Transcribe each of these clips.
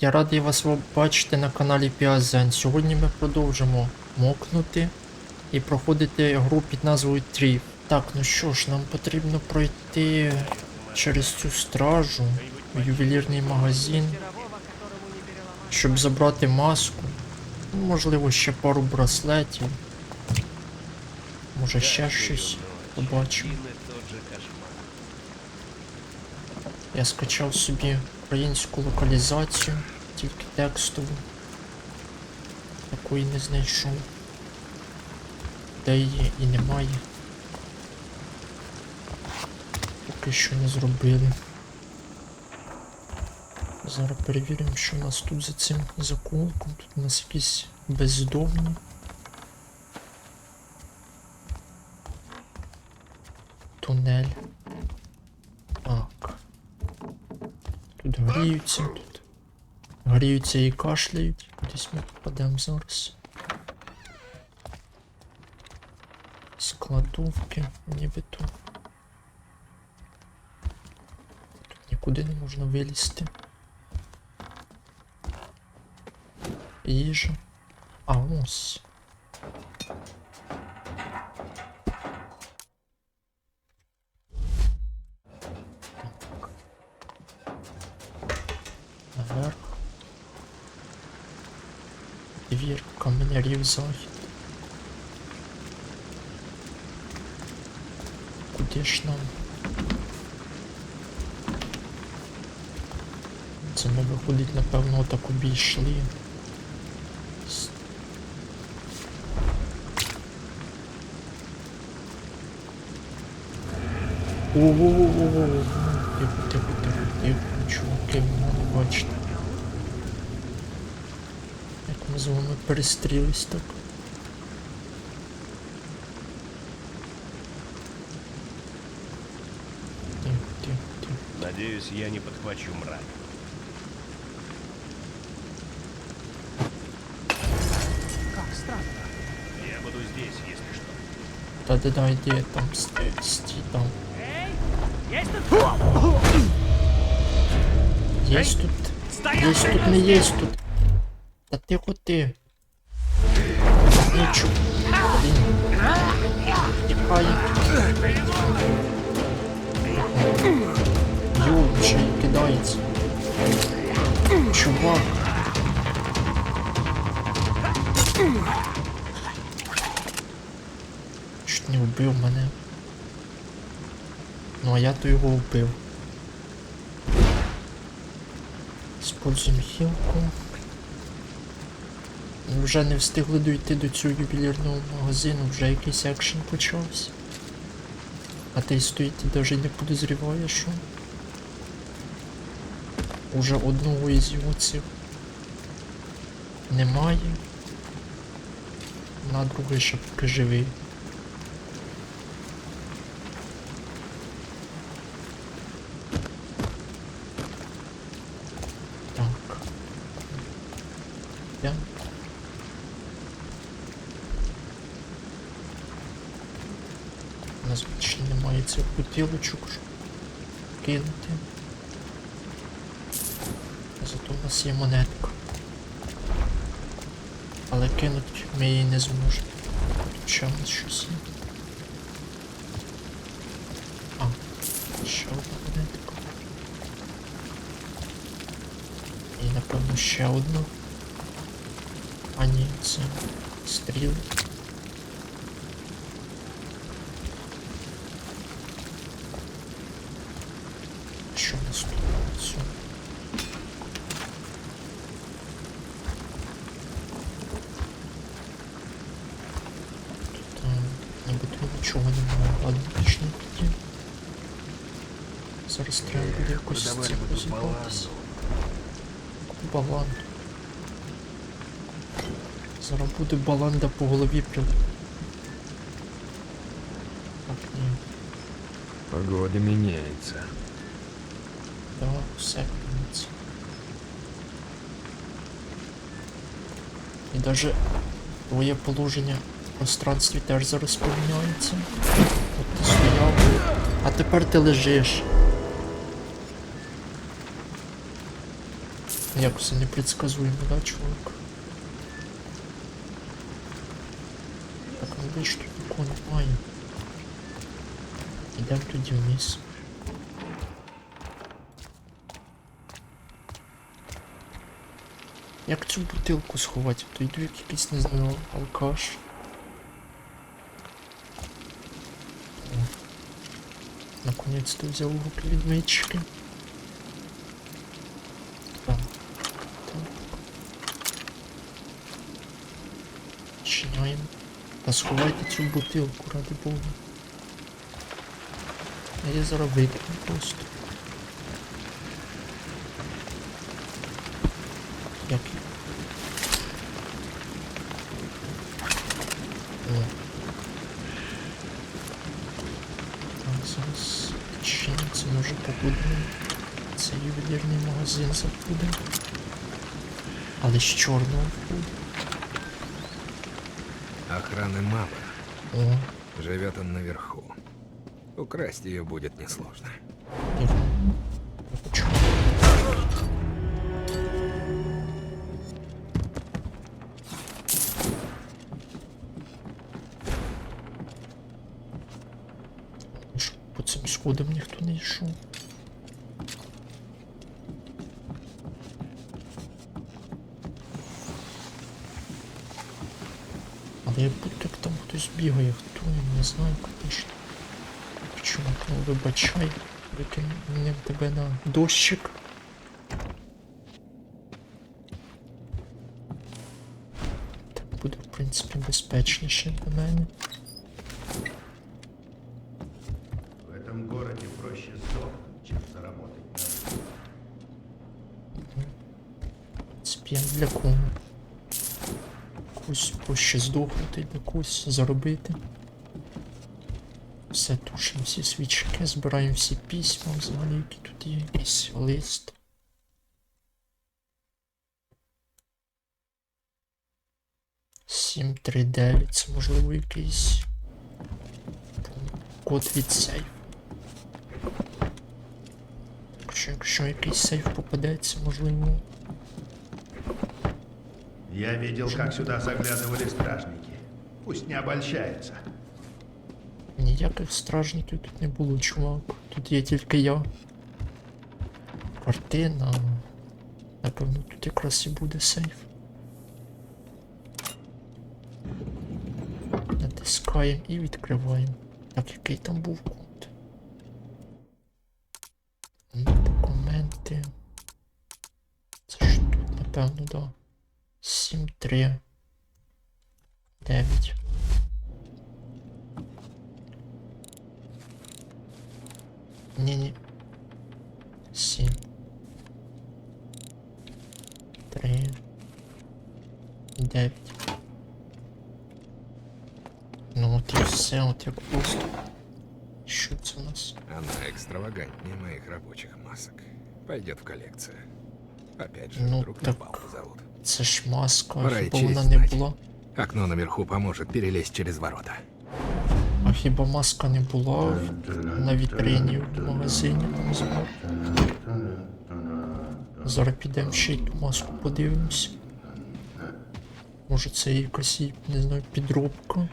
Я радий вас бачити на каналі Піазен. Сьогодні ми продовжимо мокнути і проходити гру під назвою Тріп. Так, ну що ж, нам потрібно пройти через цю стражу в ювелірний магазин, щоб забрати маску. Ну, Можливо, ще пару браслетів. Може ще щось побачимо. Я скачав собі українську локалізацію, тільки текстову. Такої не знайшов. Де її і немає. Поки що не зробили. Зараз перевіримо, що у нас тут за цим заколком. Тут у нас якісь бездомні. Тунель. Так. Тут гріються, тут. Гріються і кашляють. Кудись ми попадемо зараз. Складовки, нібито. Тут нікуди не можна вилізти. Їжа. А ось. Наверх. Двір захід. Куди ж нам? Це ми виходить, напевно, так обійшли. С- Ого-го-го-го. Тихо, тихо, тихо, тихо, чуваки, ви мене бачите. Як ми з вами перестрілись так. Тихо, тихо, тихо. Надеюсь, я не подхвачу мрак. Как странно. Я буду здесь, если что. Та-да-да, йди там, стій, стій там. Эй! Есть тут? Єсть тут. Єсть тут, не єсть тут. Та ти. Нічого. Блін. Тікає. Йоу, ще й кидається. Чувак. Чуть не вбив мене. Ну а я то його вбив. Используємо хілку. Вже не встигли дійти до цього ювелірного магазину, вже якийсь екшен почався. А ти стоїть і навіть не подозріваєш, що уже одного із юців немає. На другий ще поки живий. Так. Я. У нас більше немає цих бутилочок, кинути. Зато у нас є монетка. Але кинути ми її не зможемо. Тут ще у нас щось є. А, ще одна монетка. І напевно ще одна. А ні, це стріли. Балан. Зараз буде баланда по голові прям. Так, ні. Погода меняется. Да, все міняється. І даже твоє положення в пространстві теж зараз поміняється. От ти стояв, а тепер ти лежиш. Як все непредсказуемо, да, чувак? Так, ну де ж тут нікого немає. Ідемо тоді вниз. Як цю бутилку сховати? То йду як якийсь, не знаю, алкаш. О. Наконець-то взяв у руки. Так. Так. Чиняємо. Та сховайте цю бутилку, ради Бога. Я зараз викину просто. Як? її? О. Так, зараз чиниться, може побудемо. Це ювелірний магазин забудемо. Але з чорного. Охраны мало. О, Живет он наверху. Украсть ее будет несложно. По цим сходам ніхто не йшов. Бігає, хто я не знаю, звісно. Чувак, ну вибачай, викинув тебе на дощик. Так буде, в принципі, безпечніше для мене. В этом городе проще сдохнуть, чем заработать на жизнь. В принципі, я для кого? Когось проще здохнути, для когось заробити. Все тушимо всі свічки, збираємо всі письма, взагалі, які тут є. Якийсь лист. Сім три дев'ять, це можливо якийсь код від сейфу. Якщо, якщо якийсь сейф попадеться, можливо. Я видел, как сюда заглядывали стражники. Пусть не обольщаются. Ніяких стражників тут не було, чувак. Тут є тільки я. Картина. Напевно, тут якраз і буде сейф. Натискаємо і відкриваємо. Так, який там був код? М, Документи. Це ж тут, напевно, да. 7, 3, 9. Не-не. Семь. Три. Дев'ять. Ну от і все, от як просто. Це у нас? Она экстравагантнее моих рабочих масок. Пойдет в коллекцию. Опять же, Ну вдруг так. палку зовут. Це ж маска, Пора хіба вона не знать. була? Окно наверху поможет перелезть через ворота. А хіба маска не була на вітрині в магазині там зверху? Зараз підемо ще маску подивимось. Може це якась, не знаю, підробка.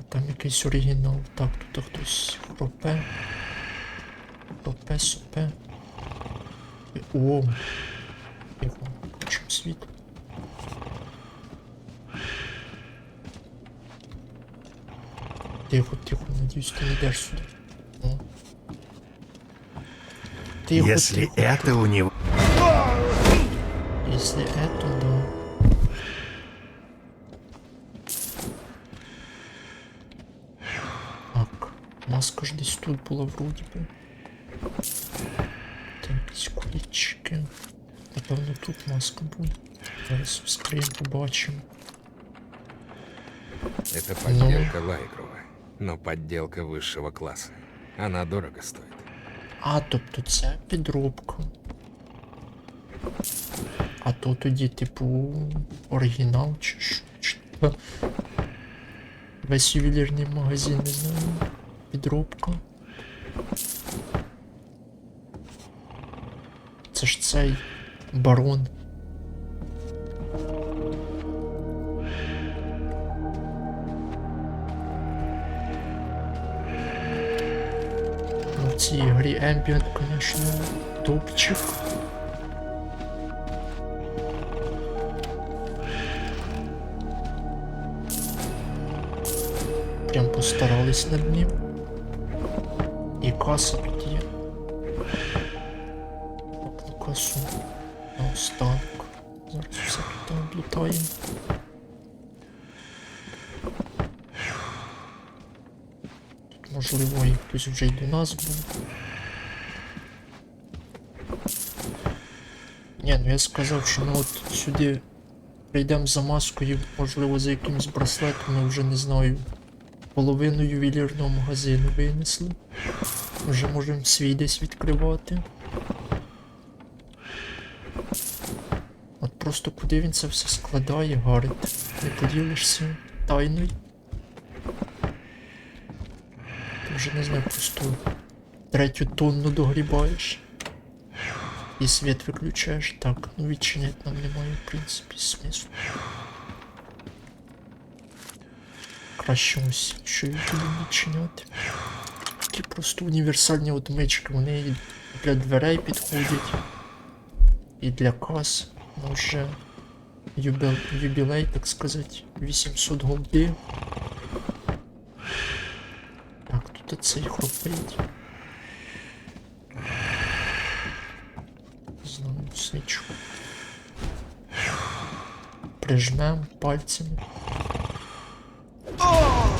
А там якийсь оригінал. Так, тут хтось хропе. Хропе, сопе. І- О! Його, чим світло. Тихо, тихо, надеюсь, ты не дашь сюда. О. Тихо, Если тихо. это у него... Если это, да. Так, маска ж десь тут була вроді би. Там якісь кулички. Напевно, тут маска буде. Зараз вскриємо, побачимо. Это подделка Лайгрова. Но подделка высшего класса. Она дорого стоит. А, тобто це підробка. А то тоді, типу, оригінал чи що? Чи то Весь ювелірний магазин, не знаю. Підробка. наш цей барон. Ну, в цій грі Ambient, конечно, топчик. Прям постарались над ним. І каса тут на останок. Зараз все тут облутаємо. Тут, можливо, і хтось вже й до нас був. Ні, ну я сказав, що ми от сюди прийдемо за маскою, можливо, за якимсь браслетом, я вже не знаю. Половину ювелірного магазину винесли. Вже можемо свій десь відкривати. Просто куди він це все складає, гарить. Не поділишся тайною. Ти вже не знаю, просто третю тонну догрібаєш. І світ виключаєш. Так, ну відчиняти нам немає, в принципі, смислу. Краще ось, що їх будемо відчиняти. Такі просто універсальні отмички, вони і для дверей підходять. І для кас. Ну вже юбіл... юбілей, так сказати, 800 голди. Так, тут цей хропить. Знову свічку. Прижмем пальцями.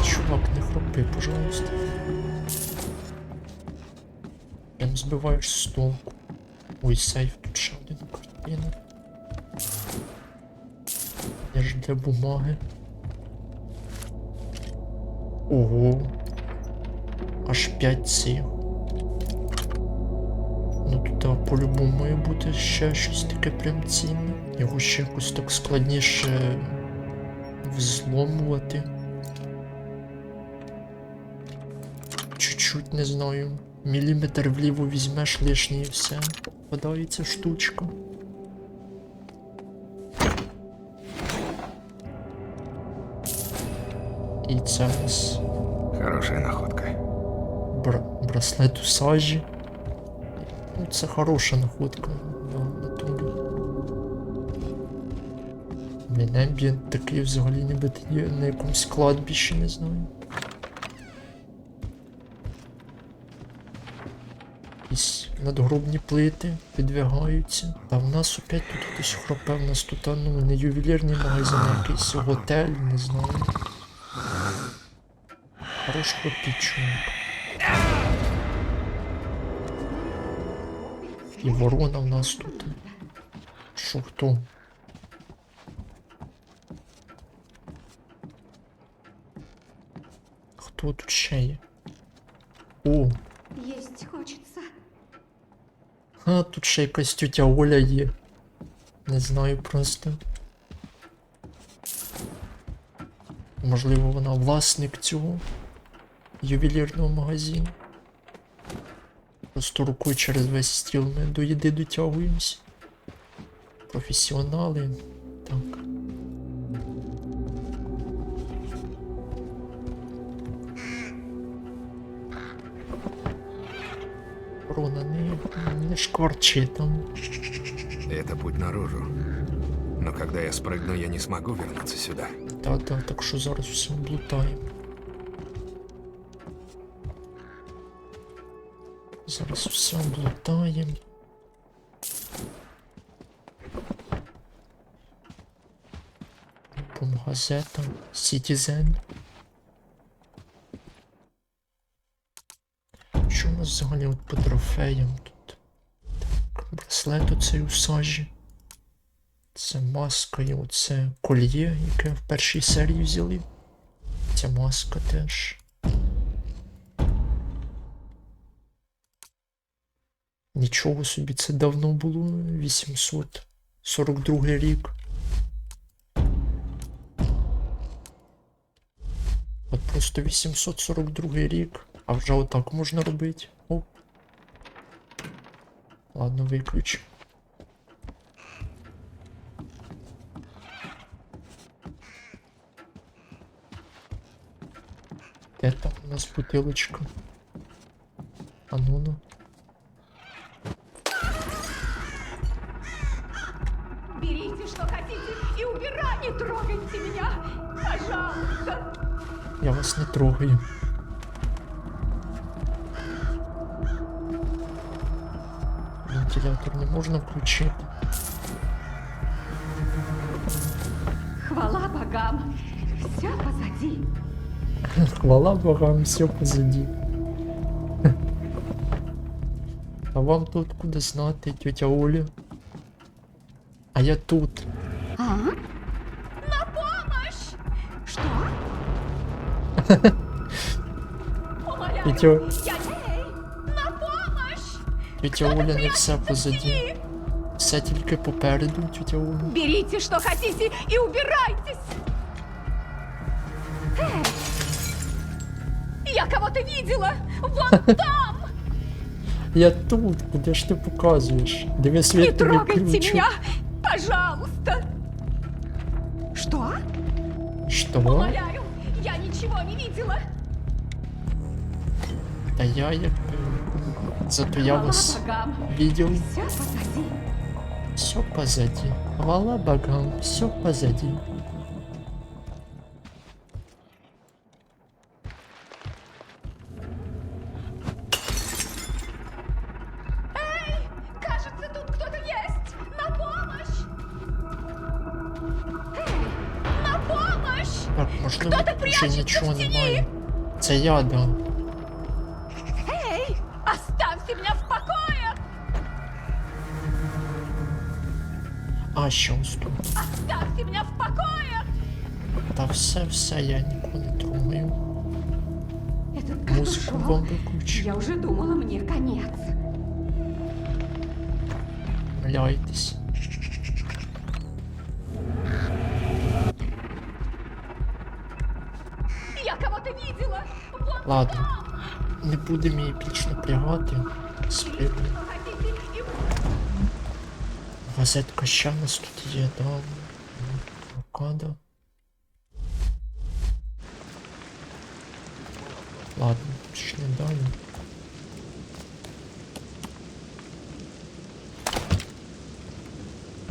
Чувак, не хропи, пожалуйста. Прям збиваєш з толку. Ой, сейф, тут ще один картина. Для бумаги. Ого. Аж 5 цих. Ну тут по-любому має бути ще щось таке прям цінне. Його ще якось так складніше взломувати. Чуть-чуть не знаю. Міліметр вліво візьмеш лишнє і все. Попадається штучка. І це у нас Хорошая находка. бра браслет у сажі. Ну, це хороша находка. Блін, ембієнт такий взагалі ніби є на якомусь кладбищі, не знаю. Якісь надгробні плити підвигаються. Та в нас опять тут хтось хропе, в нас тут а, ну, не ювелірний магазин, а якийсь готель, не знаю. Хорош хропіть, чувак. І ворона в нас тут. Що хто? Хто тут ще є? О, Есть хочется. а тут ще якась тютя Оля є. Не знаю просто. Можливо, вона власник цього ювелірного магазину. Просто рукою через весь стіл ми до їди дотягуємось. Професіонали. Так. Рона не, не шкварчи там. Это путь наружу. Но когда я спрыгну, я не смогу вернуться сюда. Та-та, так що зараз все облутаємо. Зараз все облутаємо. По газетам. Citizen. Що у нас взагалі от по трофеям тут? Так, браслет оцей у сажі. Це маска і оце кольє, яке в першій серії взяли. Ця маска теж. Нічого собі, це давно було. 842 рік. От просто 842 рік. А вже отак можна робити. Оп. Ладно, виключ. Де там у нас бутилочка? А ну ну. Трогаю. Вентилятор не можна включити. Хвала богам! Все позади! Хвала богам, все позади. А вам тут куди знати, тетя Оля? А я тут. А? Умоляю, Тетя, Оля не все позаді. Все тільки попереду, тетя Оля. Берите, что хотите, и убирайтесь! Я кого-то видела! Вон там! Я тут, куди ж ти показуєш? Диви Не світ трогайте меня! Пожалуйста! Что? Що? Умоляю, ничего не видела! Да я я... Зато я вас богам! видел. Все позади! Все позади. Хвала богам, все позади. Це я, да. Эй, оставьте меня в покое! А, ось тут? Оставьте меня в покое! Та все, все, я нікого не трогаю. Этот ушел. вам виключу. Я уже думала, мне конец. Мляйтесь. Я кого-то видела! Ладно. Не будемо її більш напрягати. Спину. Газетка ще нас тут є, да. Авокадо. Ладно, пішли далі.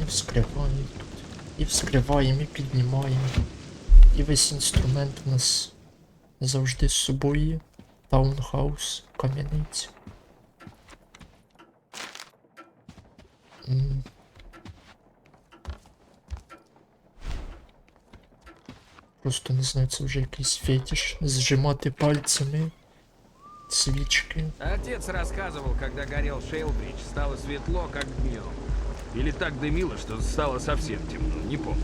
І вскриваємо тут. І вскриваємо, і піднімаємо. І весь інструмент у нас завжди з собою. Таунхаус, кам'яниця. Просто не знаю, це вже якийсь фетиш. Зжимати пальцями свічки. Отец рассказывал, когда горел Шейлбридж, стало светло, как днем. Или так дымило, что стало совсем темно, не помню.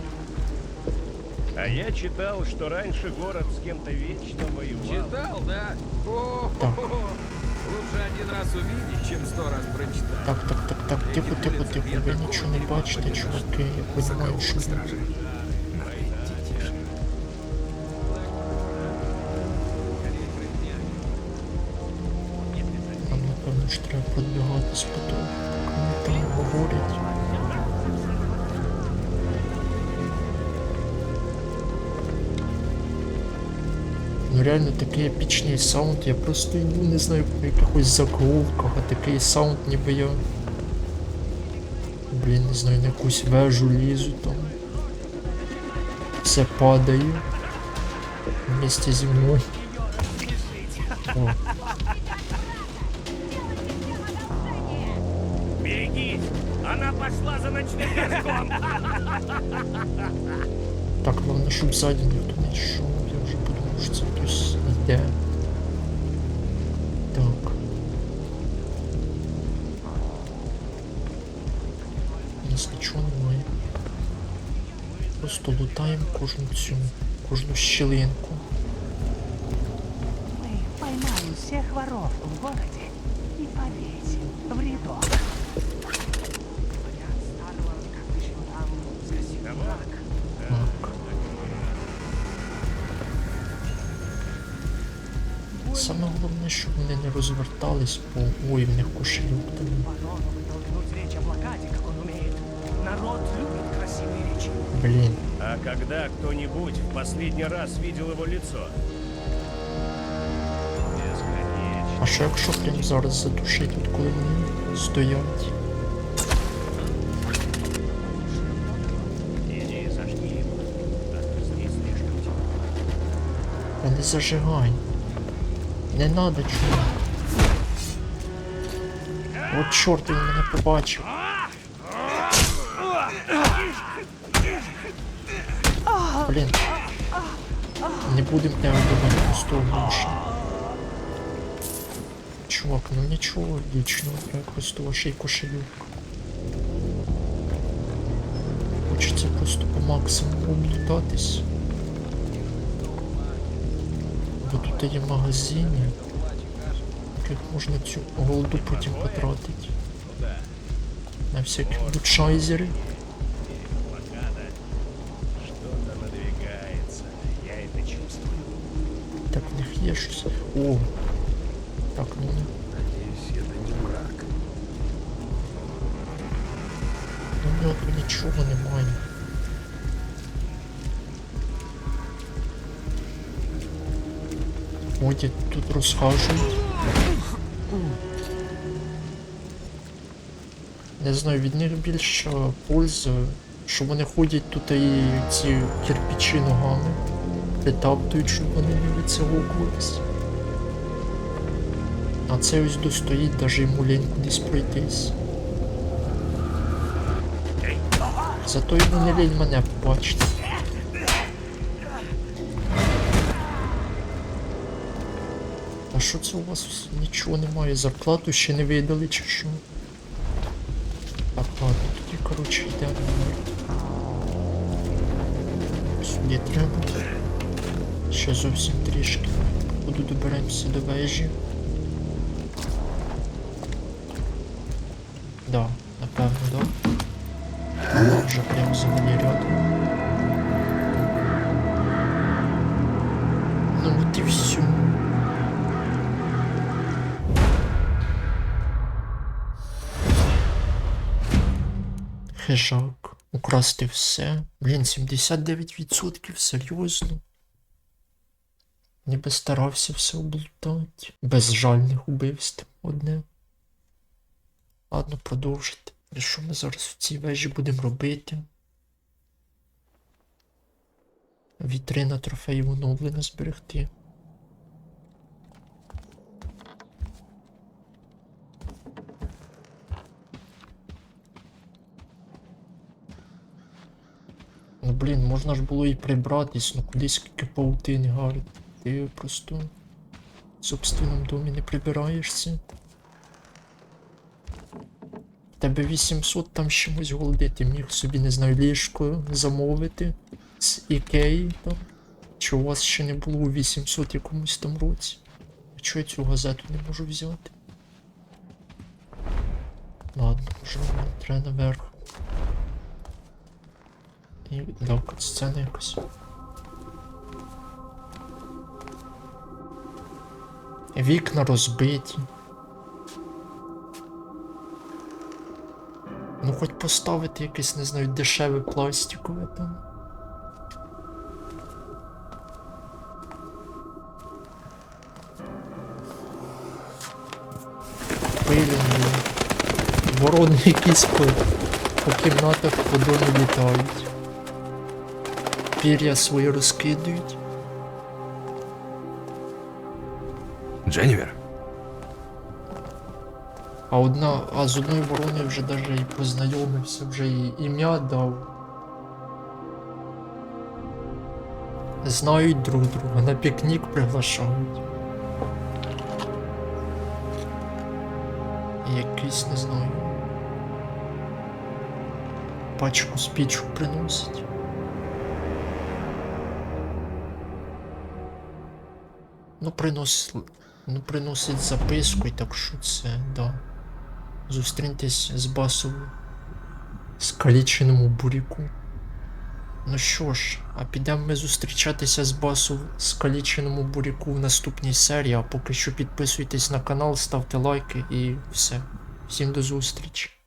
А я читал, что раньше город с кем-то вечно воевал. Читал, да? О, Так. лучше один раз увидеть, чем сто раз прочитать. Так, так, так, так, тихо, тихо, тихо. Ви нічого не бачите, чуваки. Я що ви. стражи. Нам напевно ж треба продвигатись по тому, поки вони там говорять. реально такий епічний саунд, я просто йду, не знаю, по якихось заколках, а такий саунд ніби я. Блін, не знаю, на якусь вежу лізу там. Все падає. Вместе зі мною. О, Берегись! Она пошла за ночным горшком! Так, головне, щоб ззаді ніхто не йшов. Я вже подумав, що Просто лутаємо кожну цю, кожну щілинку. Мы поймаем всех воров в городе и повесим в рядок. Саме головне, щоб вони не розвертались, бо ой, в них кошелюк там. Барону толкнуть речь о блокаде, как он умеет. Народ любит речи. Блін. А когда кто-нибудь в последний раз видел его лицо? А що якщо прям зараз задушить, от коли вони стоять? Та не зажигай. Не надо чого. От чорт він мене побачив. Блін. Не будемо тебе вбивати просто гроші. Чувак, ну нічого лічного, треба просто вашій кошелюк. Хочеться просто по максимуму облутатись. Бо тут є магазини, в яких можна цю голду потім потратити. На всякі лутшайзери. Є щось. О! Так, ну. Надеюсь, это не мрак. Ну в нього тут нічого немає. Ходять тут розхажують. Не знаю, від них більше польза, що вони ходять тут і ці кирпичі ногами. Притаптують, щоб вони не відсилокувались. А це ось достоїть, даже йому лень кудись пройтись. Зато йому не лінь мене побачити. А що це у вас нічого немає? Зарплату ще не видали чи що? Так, ладно, тоді коротше йдемо. Сюди треба. Ще зовсім трішки. Буду доберемося до вежі. Да, напевно, да. Вже прямо взагалі рядом. Ну от і все. Хижак. Украсти все. Блін, 79% серйозно. Ніби старався все облутати. Без жальних убивств одне. Ладно, продовжити. І що ми зараз в цій вежі будемо робити? Вітрина трофеїв оновлена зберегти. Ну блін, можна ж було і прибратись, ну куди скільки паутини гарить. Ти просто в собственному домі не прибираєшся. Тебе 800 там чимось голди, ти міг собі, не знаю, ліжко замовити з Ікеї там. Чи у вас ще не було у 800 якомусь там році? А чого я цю газету не можу взяти? Ладно, можливо, треба наверх. І да, сцена якась. Вікна розбиті. Ну хоч поставити якесь, не знаю, дешеве пластикове там. Пилені. Ворони якісь по, по кімнатах по домі літають. Пір'я свої розкидують. Дженнивер? А одна, а з одною вороною вже даже і познайомився, вже і ім'я дав. Знають друг друга, на пікнік приглашають. Якийсь, не знаю. Пачку спічок приносить. Ну, приносить. Ну, приносить записку, і так що це, да. Зустріньтесь з басовою скаліченому буряку. Ну що ж, а підемо ми зустрічатися з басу скаліченому буряку в наступній серії, а поки що підписуйтесь на канал, ставте лайки і все. Всім до зустрічі.